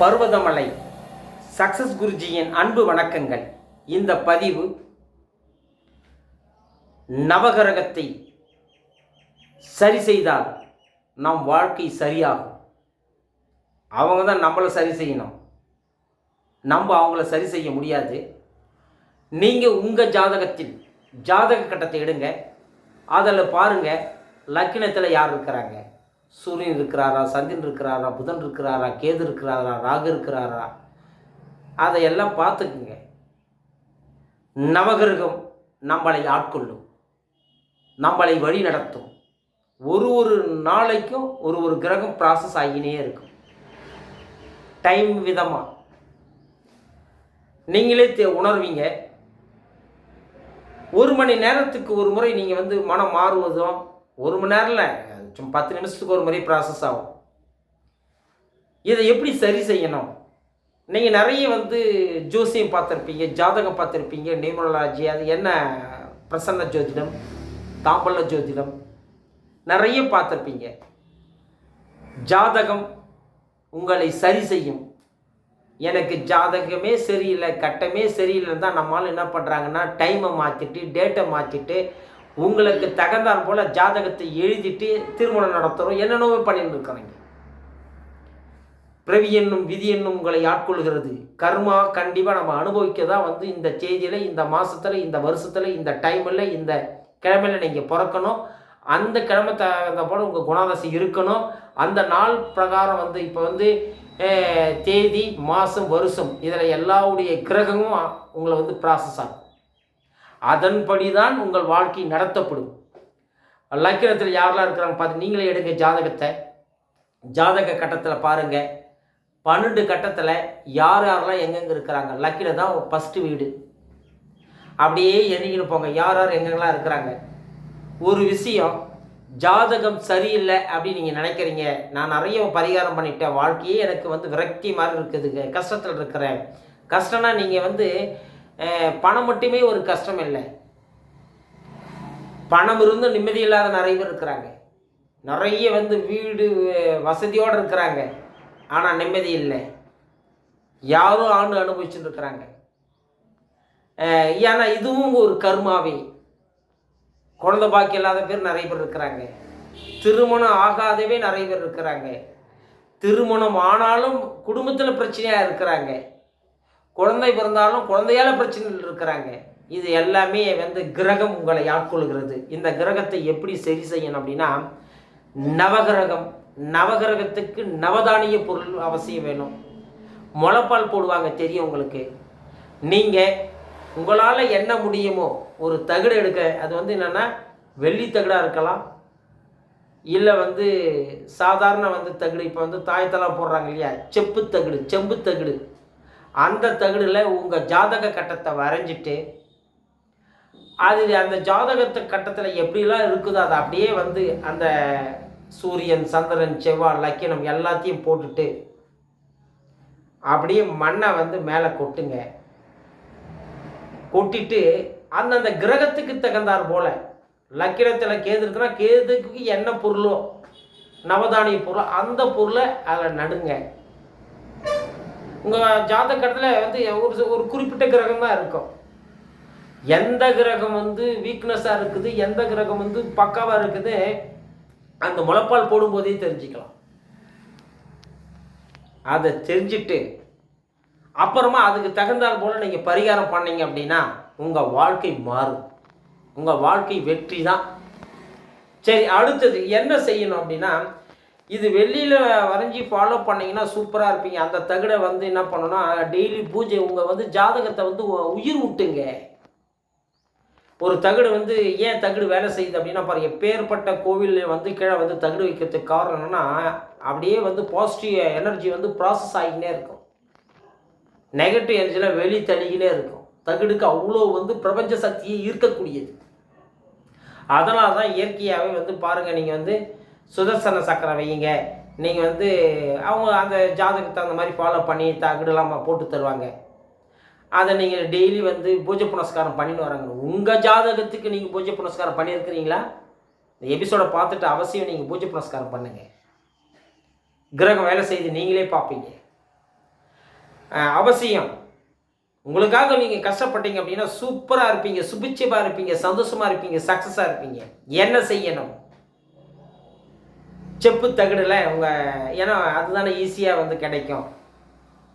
Parvathamalai. Success குருஜியின் அன்பு வணக்கங்கள். இந்த பதிவு நவகிரகத்தை சரி செய்தால் நம் வாழ்க்கை சரியாகும். அவங்க தான் நம்மளை சரி செய்யணும். நம்ம அவங்கள சரி செய்ய முடியாது. நீங்கள் உங்கள் ஜாதகத்தில் ஜாதக கட்டத்தை எடுங்க. அதில் பாருங்கள் லக்கினத்தில் யார் இருக்கிறாங்க? சூரியன் இருக்கிறாரா சந்திரன் இருக்கிறாரா புதன் இருக்கிறாரா கேது இருக்கிறாரா ராகு இருக்கிறாரா? அதையெல்லாம் பார்த்துக்குங்க. நவகிரகம் நம்மளை ஆட்கொள்ளும். நம்மளை வழி நடத்தும். ஒரு ஒரு நாளைக்கும் ஒரு ஒரு கிரகம் ப்ராசஸ் ஆகினே இருக்கும். டைம் விதமாக நீங்களே தே உணர்வீங்க. ஒரு மணி நேரத்துக்கு ஒரு முறை நீங்கள் வந்து மனம் மாறுவதும் ஒரு மணி நேரம்ல சும்மா பத்து நிமிஷத்துக்கு ஒரு முறை ப்ராசஸ் ஆகும். இதை எப்படி சரி செய்யணும்? நீங்கள் நிறைய வந்து ஜோசியம் பார்த்துருப்பீங்க ஜாதகம் பார்த்துருப்பீங்க நியூமரலாஜி அது என்ன? பிரசன்ன ஜோதிடம் தாம்பல்ல ஜோதிடம் நிறைய பார்த்துருப்பீங்க. ஜாதகம் உங்களை சரி செய்யும். எனக்கு ஜாதகமே சரியில்லை கட்டமே சரியில்லைன்னு தான் நம்மளால் என்ன பண்ணுறாங்கன்னா டைமை மாற்றிட்டு டேட்டை மாற்றிட்டு உங்களுக்கு தகுந்தால் போல் ஜாதகத்தை எழுதிட்டு திருமணம் நடத்துகிறோம் என்னென்னவோ பண்ணிட்டு இருக்கிறாங்க பிறவி என்னும் விதி என்னும் உங்களை ஆட்கொள்கிறது. கர்மா கண்டிப்பாக நம்ம அனுபவிக்க தான் வந்து இந்த தேதியில் இந்த மாதத்தில் இந்த வருஷத்தில் இந்த டைமில் இந்த கிழமையில் நீங்கள் பிறக்கணும். அந்த கிழமை தகுந்த போல் உங்கள் குணாதசை இருக்கணும். அந்த நாள் பிரகாரம் வந்து இப்போ வந்து தேதி மாதம் வருஷம் இதில் எல்லாவுடைய கிரகமும் உங்களை வந்து ப்ராசஸ் ஆகும் அதன்படி தான் உங்கள் வாழ்க்கை நடத்தப்படும். லக்கினத்தில் யாரெல்லாம் இருக்கிறாங்க பார்த்து நீங்களே எடுங்க ஜாதகத்தை. ஜாதக கட்டத்தில் பாருங்கள் பன்னெண்டு கட்டத்தில் யார் யாரெல்லாம் எங்கெங்கே இருக்கிறாங்க? லக்கில தான் ஃபஸ்ட்டு வீடு. அப்படியே எண்ணிக்கிட்டு போங்க. யார் யார் எங்கெங்கெல்லாம் இருக்கிறாங்க? ஒரு விஷயம் ஜாதகம் சரியில்லை அப்படின்னு நீங்கள் நினைக்கிறீங்க. நான் நிறைய பரிகாரம் பண்ணிட்டேன். வாழ்க்கையே எனக்கு வந்து விரக்தி மாதிரி இருக்குதுங்க. கஷ்டத்தில் இருக்கிறேன். கஷ்டம்னா நீங்கள் வந்து பணம் மட்டுமே ஒரு கஷ்டம் இல்லை. பணம் இருந்து நிம்மதி இல்லாத நிறைய பேர் இருக்கிறாங்க. நிறைய வந்து வீடு வசதியோடு இருக்கிறாங்க. ஆனால் நிம்மதி இல்லை. யாரும் ஆண்டு அனுபவிச்சுட்டு இருக்கிறாங்க. ஏன்னா இதுவும் ஒரு கர்மாவே. குழந்தை பாக்கி இல்லாத பேர் நிறைய பேர் இருக்கிறாங்க. திருமணம் ஆகாதவே நிறைய பேர் இருக்கிறாங்க. திருமணம் ஆனாலும் குடும்பத்தில் பிரச்சனையாக இருக்கிறாங்க. குழந்தை பிறந்தாலும் குழந்தையால பிரச்சனைகள் இருக்கிறாங்க. இது எல்லாமே வந்து கிரகம் உங்களை ஆட்கொள்கிறது இந்த கிரகத்தை எப்படி சரி செய்யணும் அப்படின்னா நவகிரகம் நவகிரகத்துக்கு நவதானிய பொருள் அவசியம் வேணும். முளைப்பால் போடுவாங்க தெரியும் உங்களுக்கு. நீங்கள் உங்களால் என்ன முடியுமோ ஒரு தகடு எடுக்க அது வந்து என்னென்னா வெள்ளி தகடாக இருக்கலாம். இல்லை வந்து சாதாரண வந்து தகடு இப்போ வந்து தாயத்தெல்லாம் போடுறாங்க இல்லையா? செப்பு தகடு செம்பு தகடு. அந்த தகடில் உங்கள் ஜாதக கட்டத்தை வரைஞ்சிட்டு அது அந்த ஜாதகத்து கட்டத்தில் எப்படிலாம் இருக்குதோ அதை அப்படியே வந்து அந்த சூரியன் சந்திரன் செவ்வாய் லக்கினம் எல்லாத்தையும் போட்டுட்டு அப்படியே மண்ணை வந்து மேலே கொட்டுங்க. கொட்டிட்டு அந்தந்த கிரகத்துக்கு தகுந்தார் போல லக்கினத்தில் கேது இருக்குன்னா கேதுக்கு என்ன பொருளோ நவதானிய பொருள் அந்த பொருளை அதில் நடுங்க. உங்கள் ஜாதகத்தில் வந்து ஒரு ஒரு குறிப்பிட்ட கிரகம் தான் இருக்கும். எந்த கிரகம் வந்து வீக்னஸாக இருக்குது எந்த கிரகம் வந்து பக்காவாக இருக்குது அந்த முளைப்பால் போடும்போதே தெரிஞ்சுக்கலாம். அதை தெரிஞ்சுட்டு அப்புறமா அதுக்கு தகுந்தால் போல் நீங்கள் பரிகாரம் பண்ணீங்க அப்படின்னா உங்கள் வாழ்க்கை மாறும். உங்கள் வாழ்க்கை வெற்றி தான் சரி அடுத்தது என்ன செய்யணும் அப்படின்னா இது வெள்ளியில் வரைஞ்சி ஃபாலோ பண்ணீங்கன்னா சூப்பராக இருப்பீங்க. அந்த தகடை வந்து என்ன பண்ணணும்னா டெய்லி பூஜை உங்கள் வந்து ஜாதகத்தை வந்து உ- உயிர் விட்டுங்க ஒரு தகடு வந்து ஏன் தகடு வேலை செய்யுது அப்படின்னா பாருங்க பேர்பட்ட கோவிலில் வந்து கீழே வந்து தகடு வைக்கிறதுக்கு காரணம் என்னன்னா அப்படியே வந்து பாசிட்டிவ் எனர்ஜி வந்து ப்ராசஸ் ஆகினே இருக்கும். நெகட்டிவ் எனர்ஜியில் வெளி தள்ளிக்கினே இருக்கும். தகடுக்கு அவ்வளோ வந்து பிரபஞ்ச சக்தியை ஈர்க்கக்கூடியது. அதனால தான் இயற்கையாகவே வந்து பாருங்கள் நீங்கள் வந்து சுதர்சன சக்கரம் வையுங்க. நீங்கள் வந்து அவங்க அந்த ஜாதகத்தை அந்த மாதிரி ஃபாலோ பண்ணி தகுடுலாம் போட்டு தருவாங்க. அதை நீங்கள் டெய்லி வந்து பூஜை புனஸ்காரம் பண்ணின்னு வராங்க உங்கள் ஜாதகத்துக்கு நீங்கள் பூஜை புனஸ்காரம் பண்ணியிருக்கிறீங்களா? இந்த எபிசோடை பார்த்துட்டு அவசியம் நீங்கள் பூஜை புனஸ்காரம் பண்ணுங்கள் கிரகம் வேலை செய்து நீங்களே பார்ப்பீங்க. அவசியம். உங்களுக்காக நீங்கள் கஷ்டப்பட்டீங்க அப்படின்னா சூப்பராக இருப்பீங்க சுபிட்சமாக இருப்பீங்க சந்தோஷமாக இருப்பீங்க சக்ஸஸாக இருப்பீங்க. என்ன செய்யணும்? செப்பு தகடில் உங்கள் ஏன்னா அதுதானே ஈஸியாக வந்து கிடைக்கும்.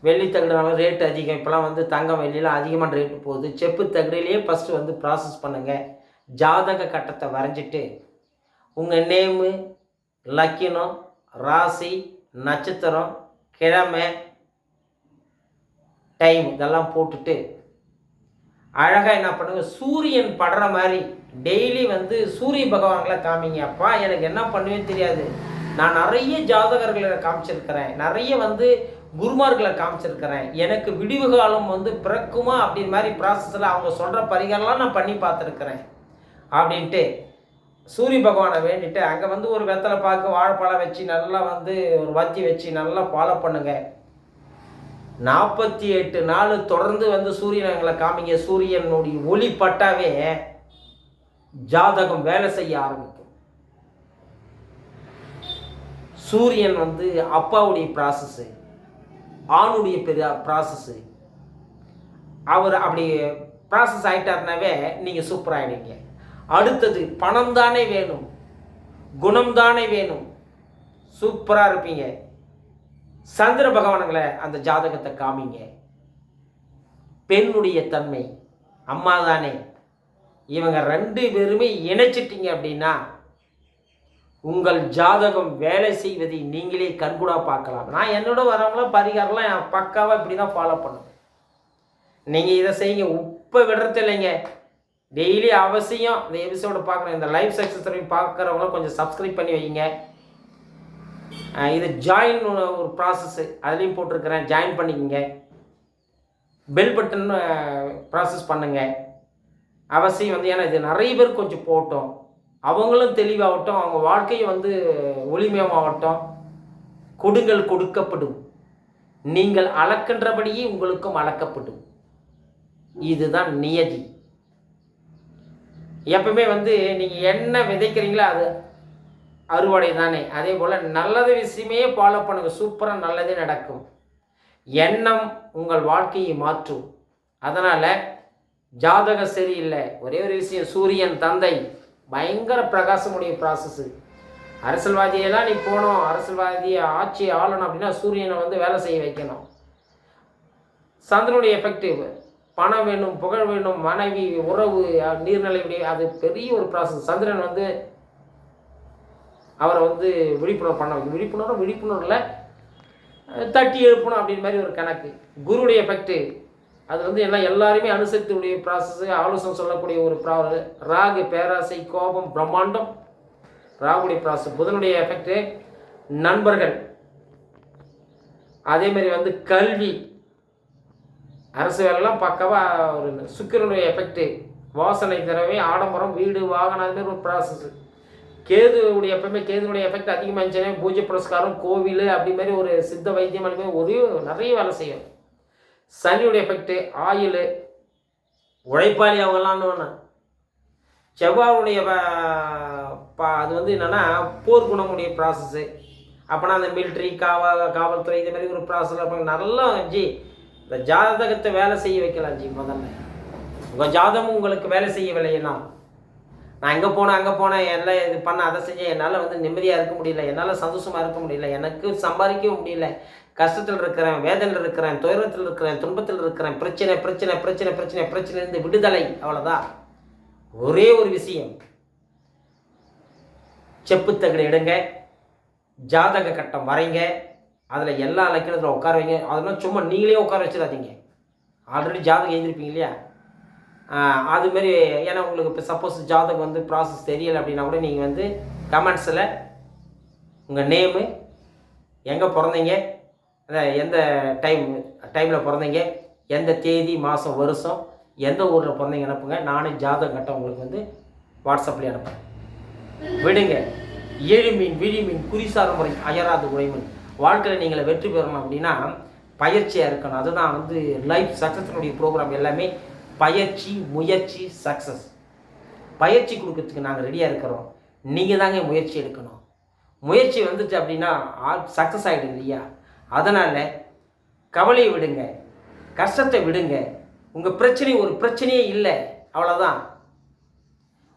வெள்ளி தகடுனால ரேட் அதிகம். இப்போலாம் வந்து தங்கம் வெள்ளிலாம் அதிகமான ரேட்டு போகுது. செப்பு தகடுலேயே ஃபஸ்ட்டு வந்து ப்ராசஸ் பண்ணுங்கள் ஜாதக கட்டத்தை வரைஞ்சிட்டு உங்கள் நேமு லக்கினம் ராசி நட்சத்திரம் கிழமை டைம் இதெல்லாம் போட்டுட்டு அழகாக என்ன பண்ணுங்க சூரியன் படுற மாதிரி டெய்லி வந்து சூரிய பகவான்களை காமிங்க. அப்பா எனக்கு என்ன பண்ணுவேன்னு தெரியாது. நான் நிறைய ஜாதகர்களை காமிச்சிருக்கிறேன். நிறைய வந்து குருமார்களை காமிச்சிருக்கிறேன். எனக்கு விடிவு காலம் வந்து பிறக்குமா அப்படின் மாதிரி ப்ராசஸில் அவங்க சொல்கிற பரிகாரம்லாம் நான் பண்ணி பார்த்துருக்குறேன். அப்படின்ட்டு சூரிய பகவானை வேண்டிட்டு அங்கே வந்து ஒரு வெத்தலை பாக்கு வாழைப்பழம் வச்சு நல்லா வந்து ஒரு வத்தி வச்சு நல்லா ஃபாலோ பண்ணுங்க. நாற்பத்தி எட்டு நாள் தொடர்ந்து வந்து சூரியனை காமிங்க. சூரியனுடைய ஒளி பட்டாவே ஜாதகம் வேலை செய்ய ஆரம்பிக்கும். சூரியன் வந்து அப்பாவுடைய ப்ராசஸ்ஸு ஆணுடைய பெரிய ப்ராசஸ்ஸு அவர் அப்படி ப்ராசஸ் ஆகிட்டாருனாவே நீங்கள் சூப்பராகிடுங்க ஆகிடுவீங்க அடுத்தது பணம் தானே வேணும். குணம் தானே வேணும். சூப்பராக இருப்பீங்க. சந்திர பகவானுங்களை அந்த ஜாதகத்தை காமிங்க. பெண்ணுடைய தன்மை அம்மா தானே. இவங்க ரெண்டு பேருமே இணைச்சிட்டீங்க அப்படின்னா உங்கள் ஜாதகம் வேலை செய்வதை நீங்களே கண்கூடாக பார்க்கலாம். நான் என்னோட வரவங்களாம் பரிகாரம்லாம் என் பக்காவாக இப்படி தான் ஃபாலோ பண்ணுவேன். நீங்கள் இதை செய்யுங்க உப்பை விடுறது இல்லைங்க. டெய்லி அவசியம் இந்த எபிசோடு பார்க்குறேன் இந்த லைஃப் சக்ஸஸ் பார்க்குறவங்களும் கொஞ்சம் சப்ஸ்கிரைப் பண்ணி வைங்க. இது ஜாயின் ஒரு ப்ராசஸ்ஸு அதுலேயும் போட்டிருக்கிறேன். ஜாயின் பண்ணிக்கோங்க. பெல் பட்டன் ப்ராசஸ் பண்ணுங்கள் அவசியம் வந்து ஏன்னா இது நிறைய பேர் கொஞ்சம் போட்டோம். அவங்களும் தெளிவாகட்டும் அவங்க வாழ்க்கையும் வந்து ஒளிமயமாகட்டும் கொடுங்கள் கொடுக்கப்படும். நீங்கள் அளக்கின்றபடியே உங்களுக்கும் அளக்கப்படும். இதுதான் நியதி. எப்பவுமே வந்து நீங்கள் என்ன விதைக்கிறீங்களோ அது அறுவடை தானே. அதே போல் நல்லது விஷயமே ஃபாலோ பண்ணுங்க. சூப்பராக நல்லதே நடக்கும். எண்ணம் உங்கள் வாழ்க்கையை மாற்றும். அதனால் ஜாதகம் சரியில்லை. ஒரே ஒரு விஷயம் சூரியன் தந்தை. பயங்கர பிரகாசமுடைய ப்ராசஸ்ஸு அரசியல்வாதியெல்லாம் நீ போகணும் அரசியல்வாதியை ஆட்சி ஆளணும் அப்படின்னா சூரியனை வந்து வேலை செய்ய வைக்கணும். சந்திரனுடைய எஃபெக்டிவ் பணம் வேணும் புகழ் வேணும் மனைவி உறவு நீர்நிலை அது பெரிய ஒரு ப்ராசஸ் சந்திரன் வந்து அவரை வந்து விழிப்புணர்வு பண்ண வைக்கும். விழிப்புணர்வு விழிப்புணர்வில் தட்டி எழுப்பணும் அப்படின்னு மாதிரி ஒரு கணக்கு. குருடைய எஃபெக்ட்டு அது வந்து எல்லாம் எல்லாருமே அனுசரித்துடைய ப்ராசஸ் ஆலோசனை சொல்லக்கூடிய ஒரு ப்ரா ராகு பேராசை கோபம் பிரம்மாண்டம். ராகுடைய ப்ராசஸ் புதனுடைய எஃபெக்ட்டு நண்பர்கள். அதே மாதிரி வந்து கல்வி. அரசு வேலைலாம் பக்கவாக ஒரு சுக்கிரனுடைய எஃபெக்ட்டு வாசனை திறவை ஆடம்பரம் வீடு வாகனம் அதுமாரி ஒரு ப்ராசஸ் கேதுவுடைய எப்பவுமே கேதுவுடைய எஃபெக்ட் அதிகமாக இருந்துச்சுன்னா பூஜை புரஸ்காரம் கோவில் அப்படி மாதிரி ஒரு சித்த வைத்தியம் அது ஒரு நிறைய வேலை செய்யும் சனியுடைய எஃபெக்ட்டு ஆயில் உழைப்பாளி அவங்களான்னு செவ்வாவுடைய பா- அது வந்து என்னென்னா போர் குணமுடைய ப்ராசஸ்ஸு அப்போனா அந்த மிலிட்ரி காவல் காவல்துறை இது மாதிரி ஒரு ப்ராசஸ் இருப்பாங்க. நல்லா ஜி இந்த ஜாதகத்தை வேலை செய்ய வைக்கலாம் ஜி முதல்ல. உங்கள் ஜாதகம் உங்களுக்கு வேலை செய்யவில்லைன்னா நான் எங்கே போனேன் அங்கே போனேன் எல்லாம் இது பண்ண அதை செஞ்சேன் என்னால் வந்து நிம்மதியாக இருக்க முடியல என்னால் சந்தோஷமாக இருக்க முடியல எனக்கு சம்பாதிக்கவும் முடியல. கஷ்டத்தில் இருக்கிறேன் வேதனையில் இருக்கிறேன் துயரத்தில் இருக்கிறேன் துன்பத்தில் இருக்கிறேன் பிரச்சனை பிரச்சனை பிரச்சனை பிரச்சனை பிரச்சனைலேருந்து விடுதலை அவ்வளோதான் ஒரே ஒரு விஷயம். செப்புத்தகடு எடுங்க ஜாதக கட்டம் வரைங்க அதில் எல்லா இலக்கணத்தில் உட்கார வைங்க அதெல்லாம் சும்மா நீங்களே உட்கார வச்சிடாதீங்க. ஆல்ரெடி ஜாதகம் எழுந்திருப்பீங்க இல்லையா? அதுமாரி ஏன்னா உங்களுக்கு இப்போ சப்போஸ் ஜாதகம் வந்து ப்ராசஸ் தெரியலை அப்படின்னா கூட நீங்கள் வந்து கமெண்ட்ஸில் உங்கள் நேமு எங்கே பிறந்தீங்க அதான் எந்த டைம் டைமில் பிறந்தீங்க எந்த தேதி மாதம் வருஷம் எந்த ஊரில் பிறந்தீங்க அனுப்புங்க. நானும் ஜாதகம் கட்டம் உங்களுக்கு வந்து வாட்ஸ்அப்லேயே அனுப்புகிறேன் விடுங்க. ஏழு மீன் விழி மீன் குறிசார முறை அயராது உழைமீன் வாழ்க்கையில் நீங்கள் வெற்றி பெறணும் அப்படின்னா பயிற்சியாக இருக்கணும். அதுதான் வந்து லைஃப் சக்ஸஸ்னுடைய ப்ரோக்ராம் எல்லாமே பயிற்சி முயற்சி சக்ஸஸ் பயிற்சி கொடுக்கறதுக்கு நாங்கள் ரெடியாக இருக்கிறோம். நீங்கள் தாங்க முயற்சி எடுக்கணும். முயற்சி வந்துச்சு அப்படின்னா சக்ஸஸ் ஆகிடுது இல்லையா? அதனால் கவலையை விடுங்க. கஷ்டத்தை விடுங்க. உங்கள் பிரச்சனை ஒரு பிரச்சனையே இல்லை. அவ்வளோதான்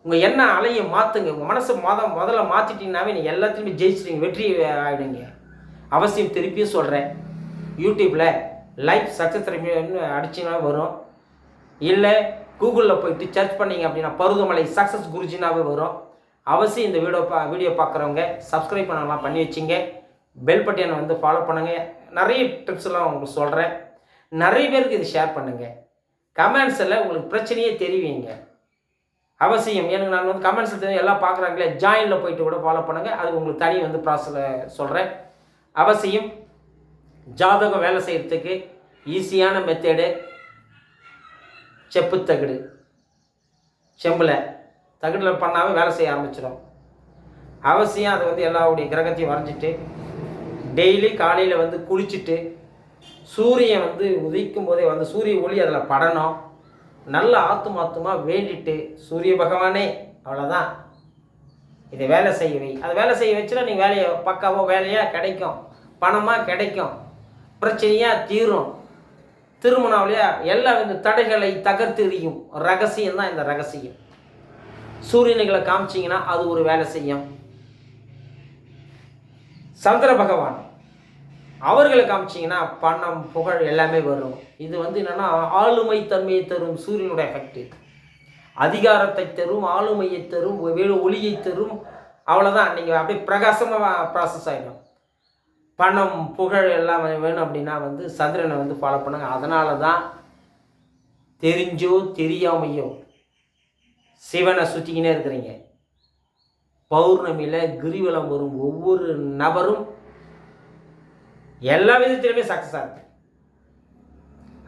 உங்கள் என்ன அலையை மாற்றுங்க உங்கள் மனசை மொத முதல்ல மாற்றிட்டீங்கன்னாவே நீங்கள் எல்லாத்தையுமே ஜெயிச்சிட்டீங்க வெற்றி ஆகிடுங்க அவசியம் திருப்பியும் சொல்கிறேன் யூடியூப்பில் லைஃப் சக்ஸஸ் திரும்பின்னு அடிச்சிங்கன்னா வரும். இல்லை கூகுளில் போயிட்டு சர்ச் பண்ணீங்க அப்படின்னா பருவமலை சக்ஸஸ் குருஜினாவே வரும். அவசியம் இந்த வீடியோ பா வீடியோ பார்க்குறவங்க சப்ஸ்கிரைப் பண்ணலாம் பண்ணி வச்சிங்க. பெல் பட்டியனை வந்து ஃபாலோ பண்ணுங்கள் நிறைய டிப்ஸ்லாம் உங்களுக்கு சொல்கிறேன் நிறைய பேருக்கு இது ஷேர் பண்ணுங்கள் கமெண்ட்ஸில் உங்களுக்கு பிரச்சனையே தெரிவிங்க. அவசியம். எனக்கு நான் வந்து கமெண்ட்ஸ் தெரியும் எல்லாம் பார்க்குறாங்களே ஜாயினில் போயிட்டு கூட ஃபாலோ பண்ணுங்கள் அது உங்களுக்கு தனி வந்து ப்ராசஸில் சொல்கிறேன் அவசியம். ஜாதகம் வேலை செய்கிறதுக்கு ஈஸியான மெத்தேடு செப்பு தகடு. செம்பில் தகடில் பண்ணாமல் வேலை செய்ய ஆரம்பிச்சிடும் அவசியம் அதை வந்து எல்லாருடைய கிரகத்தையும் வரைஞ்சிட்டு டெய்லி காலையில் வந்து குளிச்சுட்டு சூரியன் வந்து உதிக்கும் போதே வந்து சூரிய ஒளி அதில் படணும். நல்ல ஆத்துமாத்துமாக வேண்டிட்டு சூரிய பகவானே அவ்வளோதான் இதை வேலை செய்ய வை. அதை வேலை செய்ய வச்சுனா நீங்கள் வேலையை பக்காவோ வேலையாக கிடைக்கும். பணமாக கிடைக்கும். பிரச்சனையாக தீரும். திருமணம் எல்லா இந்த தடைகளை தகர்த்தெறியும் ரகசியம் தான் இந்த ரகசியம். சூரியனுகளை காமிச்சிங்கன்னா அது ஒரு வேலை செய்யும். சந்திர பகவான் அவர்களை காமிச்சிங்கன்னா பணம் புகழ் எல்லாமே வரும். இது வந்து என்னென்னா ஆளுமை தன்மையை தரும் சூரியனுடைய எஃபெக்ட் அதிகாரத்தை தரும் ஆளுமையை தரும் வேறு ஒளியை தரும். அவ்வளோதான் நீங்கள் அப்படியே பிரகாசமாக ப்ராசஸ் ஆகிடும் பணம் புகழ் எல்லாம் வேணும் அப்படின்னா வந்து சந்திரனை வந்து ஃபாலோ பண்ணுங்க. அதனால தான் தெரிஞ்சோ தெரியாமையோ சிவனை சுற்றிக்கினே இருக்கிறீங்க. பௌர்ணமியில் கிரிவலம் வரும் ஒவ்வொரு நபரும் எல்லா விதத்திலுமே சக்ஸஸ் ஆகுது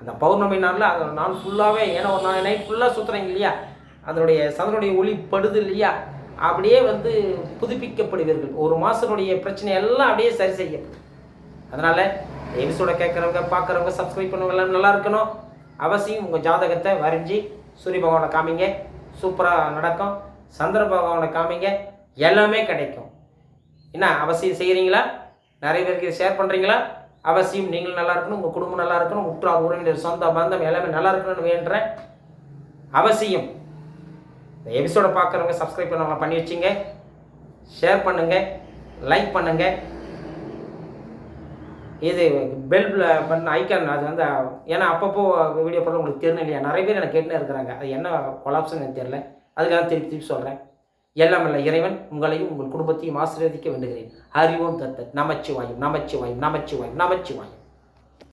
அந்த பௌர்ணமி நாளில் அதோட நாள் ஃபுல்லாகவே ஏன்னா ஒரு நாள் நைட் ஃபுல்லாக சுற்றுறீங்க இல்லையா? அதனுடைய சந்திரனுடைய ஒளி படுது இல்லையா? அப்படியே வந்து புதுப்பிக்கப்படுவீர்கள். ஒரு மாதனுடைய பிரச்சனை எல்லாம் அப்படியே சரி செய்யப்படும் அதனால் எபிசோட கேட்குறவங்க பார்க்குறவங்க சப்ஸ்கிரைப் பண்ணவங்க எல்லாம் நல்லா இருக்கணும். அவசியம் உங்கள் ஜாதகத்தை வரைஞ்சி சூரிய பகவானை காமிங்க. சூப்பராக நடக்கும். சந்திர பகவானை காமிங்க. எல்லாமே கிடைக்கும். என்ன அவசியம் செய்கிறீங்களா நிறைய பேருக்கு ஷேர் பண்ணுறீங்களா அவசியம் நீங்களும் நல்லா இருக்கணும் உங்கள் குடும்பம் நல்லா இருக்கணும் உற்றார் உறவினர் சொந்த பந்தம் எல்லாமே நல்லா இருக்கணும்னு வேண்டுறேன் அவசியம். இந்த எபிசோடை பார்க்குறவங்க சப்ஸ்கிரைப் பண்ணவங்க பண்ணி வச்சிங்க. ஷேர் பண்ணுங்கள் லைக் பண்ணுங்கள் இது பெல் பண்ண ஐக்கான் அது வந்து ஏன்னா அப்பப்போ வீடியோ போட உங்களுக்கு தெரியணும் இல்லையா? நிறைய பேர் எனக்கு கேட்டுனே இருக்கிறாங்க. அது என்ன கொலாப்ஸ்னு எனக்கு தெரியல. அதுக்காக திருப்பி திருப்பி சொல்கிறேன் எல்லாம் இல்லை இறைவன் உங்களையும் உங்கள் குடும்பத்தையும் ஆசீர்வதிக்க வேண்டுகிறேன். அறிவோம் தத்தத் நமச்சிவாயும் நமச்சிவாயும் நமச்சிவாயும் நமச்சிவாயும்.